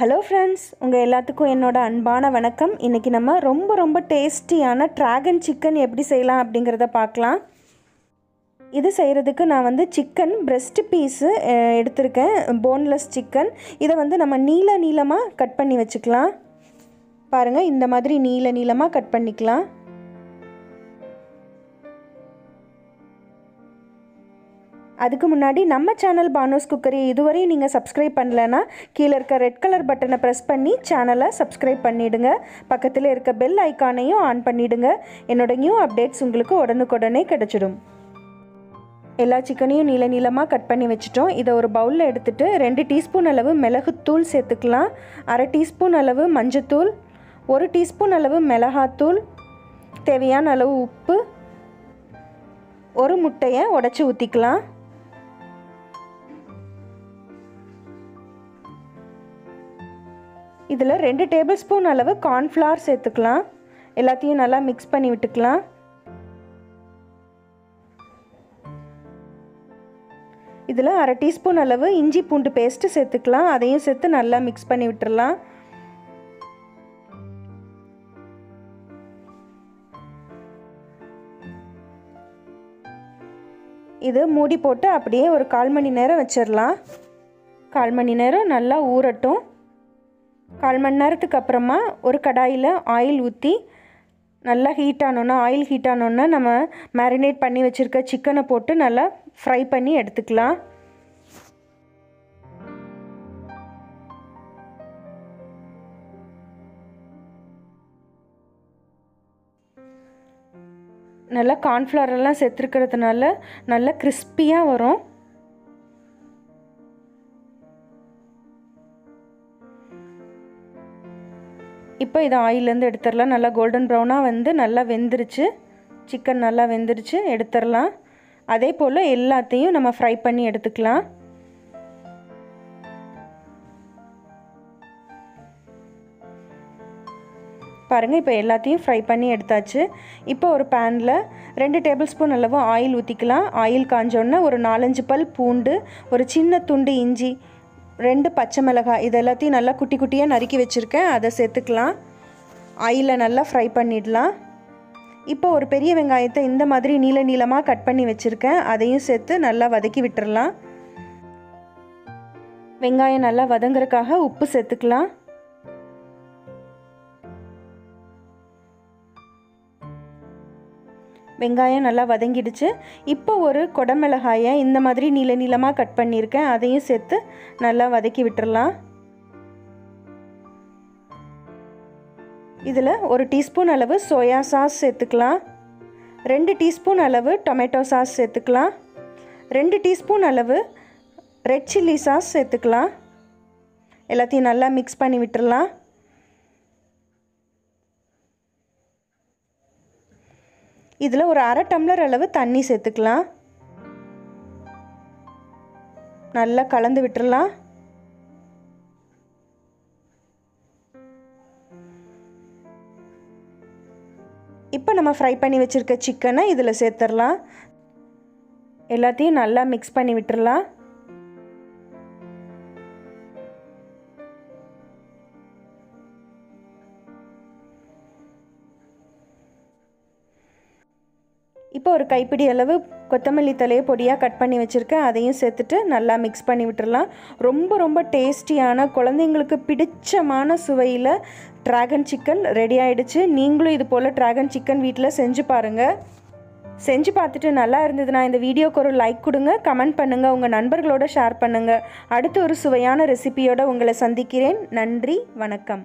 Hello friends உங்கள் எல்லாத்துக்கும் என்னோடய அன்பான வணக்கம். இன்றைக்கி நம்ம ரொம்ப ரொம்ப டேஸ்டியான ட்ராகன் சிக்கன் எப்படி செய்யலாம் அப்படிங்கிறத பார்க்கலாம். இது செய்கிறதுக்கு நான் வந்து சிக்கன் பிரெஸ்ட் பீஸு எடுத்திருக்கேன். போன்லெஸ் சிக்கன் இதை வந்து நம்ம நீல நீளமாக கட் பண்ணி வச்சுக்கலாம். பாருங்கள் இந்த மாதிரி நீல நீளமாக கட் பண்ணிக்கலாம். அதுக்கு முன்னாடி நம்ம சேனல் பானோஸ் குக்கரி இதுவரையும் நீங்கள் சப்ஸ்கிரைப் பண்ணலன்னா கீழே இருக்க ரெட் கலர் பட்டனை ப்ரெஸ் பண்ணி சேனலை சப்ஸ்கிரைப் பண்ணிவிடுங்க பக்கத்தில் இருக்க பெல் ஐக்கானையும் ஆன் பண்ணிவிடுங்க என்னோட நியூ அப்டேட்ஸ் உங்களுக்கு உடனுக்குடனே கிடச்சிடும். எல்லா சிக்கனையும் நீள நீளமாக கட் பண்ணி வச்சுட்டோம். இதை ஒரு பவுலில் எடுத்துகிட்டு ரெண்டு டீஸ்பூன் அளவு மிளகுத்தூள் சேர்த்துக்கலாம். அரை டீஸ்பூன் அளவு மஞ்சத்தூள் ஒரு டீஸ்பூன் அளவு மிளகாத்தூள் தேவையான அளவு உப்பு ஒரு முட்டையை உடச்சி ஊற்றிக்கலாம் இதில் ரெண்டு டேபிள் ஸ்பூன் அளவு கார்ன்ஃப்ளவர் சேர்த்துக்கலாம். எல்லாத்தையும் நல்லா மிக்ஸ் பண்ணி விட்டுக்கலாம். இதில் அரை டீஸ்பூன் அளவு இஞ்சி பூண்டு பேஸ்ட்டு சேர்த்துக்கலாம். அதையும் சேர்த்து நல்லா மிக்ஸ் பண்ணி விட்டுடலாம் இது மூடி போட்டு அப்படியே ஒரு கால் மணி நேரம் வச்சிடலாம். கால் மணி நேரம் நல்லா ஊறட்டும். கால் மணி நேரத்துக்கு அப்புறமா ஒரு கடாயில் ஆயில் ஊற்றி நல்லா ஹீட் ஆனோன்னா ஆயில் ஹீட் ஆனோன்னா நம்ம மேரினேட் பண்ணி வச்சுருக்க சிக்கனை போட்டு நல்லா ஃப்ரை பண்ணி எடுத்துக்கலாம். நல்லா கார்ன்ஃப்ளவர் எல்லாம் சேர்த்துருக்கிறதுனால நல்லா கிறிஸ்பியாக வரும். இப்போ இதை ஆயிலேருந்து எடுத்துடலாம். நல்லா கோல்டன் ப்ரௌனாக வந்து நல்லா வெந்துருச்சு. சிக்கன் நல்லா வெந்துருச்சு. எடுத்துடலாம். அதே போல் எல்லாத்தையும் நம்ம ஃப்ரை பண்ணி எடுத்துக்கலாம். பாருங்கள் இப்போ எல்லாத்தையும் ஃப்ரை பண்ணி எடுத்தாச்சு. இப்போ ஒரு பேனில் ரெண்டு டேபிள் ஸ்பூன் அளவு ஆயில் ஊற்றிக்கலாம் ஆயில் காஞ்சோடனே ஒரு நாலஞ்சு பல் பூண்டு ஒரு சின்ன துண்டு இஞ்சி ரெண்டு பச்சை மிளகாய் இது எல்லாத்தையும் நல்லா குட்டி குட்டியாக நறுக்கி வச்சுருக்கேன். அதை சேர்த்துக்கலாம். ஆயிலில் நல்லா ஃப்ரை பண்ணிடலாம். இப்போ ஒரு பெரிய வெங்காயத்தை இந்த மாதிரி நீள நீளமாக கட் பண்ணி வச்சுருக்கேன். அதையும் சேர்த்து நல்லா வதக்கி விட்டுறலாம். வெங்காயம் நல்லா வதங்குறதுக்காக உப்பு சேர்த்துக்கலாம். வெங்காயம் நல்லா வதங்கிடுச்சு. இப்போ ஒரு கொடமிளகாயை இந்த மாதிரி நீள நீளமாக கட் பண்ணியிருக்கேன். அதையும் சேர்த்து நல்லா வதக்கி விட்டுறலாம். இதில் ஒரு டீஸ்பூன் அளவு சோயா சாஸ் சேர்த்துக்கலாம். ரெண்டு டீஸ்பூன் அளவு டொமேட்டோ சாஸ் சேர்த்துக்கலாம். ரெண்டு டீஸ்பூன் அளவு ரெட் சில்லி சாஸ் சேர்த்துக்கலாம். எல்லாத்தையும் நல்லா மிக்ஸ் பண்ணி விட்டுடலாம் இதில் ஒரு அரை டம்ளர் அளவு தண்ணி சேர்த்துக்கலாம். நல்லா கலந்து விட்டுடலாம் இப்போ நம்ம ஃப்ரை பண்ணி வச்சுருக்க சிக்கனை இதில் சேர்த்துடலாம் எல்லாத்தையும் நல்லா மிக்ஸ் பண்ணி விட்டுடலாம் இப்போ ஒரு கைப்பிடி அளவு கொத்தமல்லி தலையை பொடியாக கட் பண்ணி வச்சுருக்கேன். அதையும் சேர்த்துட்டு நல்லா மிக்ஸ் பண்ணி விட்டுடலாம். ரொம்ப ரொம்ப டேஸ்டியான குழந்தைங்களுக்கு பிடிச்சமான சுவையில் ட்ராகன் சிக்கன் ரெடி ஆகிடுச்சு நீங்களும் இது போல் ட்ராகன் சிக்கன் வீட்டில் செஞ்சு பாருங்கள் செஞ்சு பார்த்துட்டு நல்லா இருந்ததுன்னா இந்த வீடியோக்கு ஒரு லைக் கொடுங்க. கமெண்ட் பண்ணுங்கள் உங்கள் நண்பர்களோட ஷேர் பண்ணுங்கள் அடுத்து ஒரு சுவையான ரெசிபியோடு உங்களை சந்திக்கிறேன். நன்றி வணக்கம்.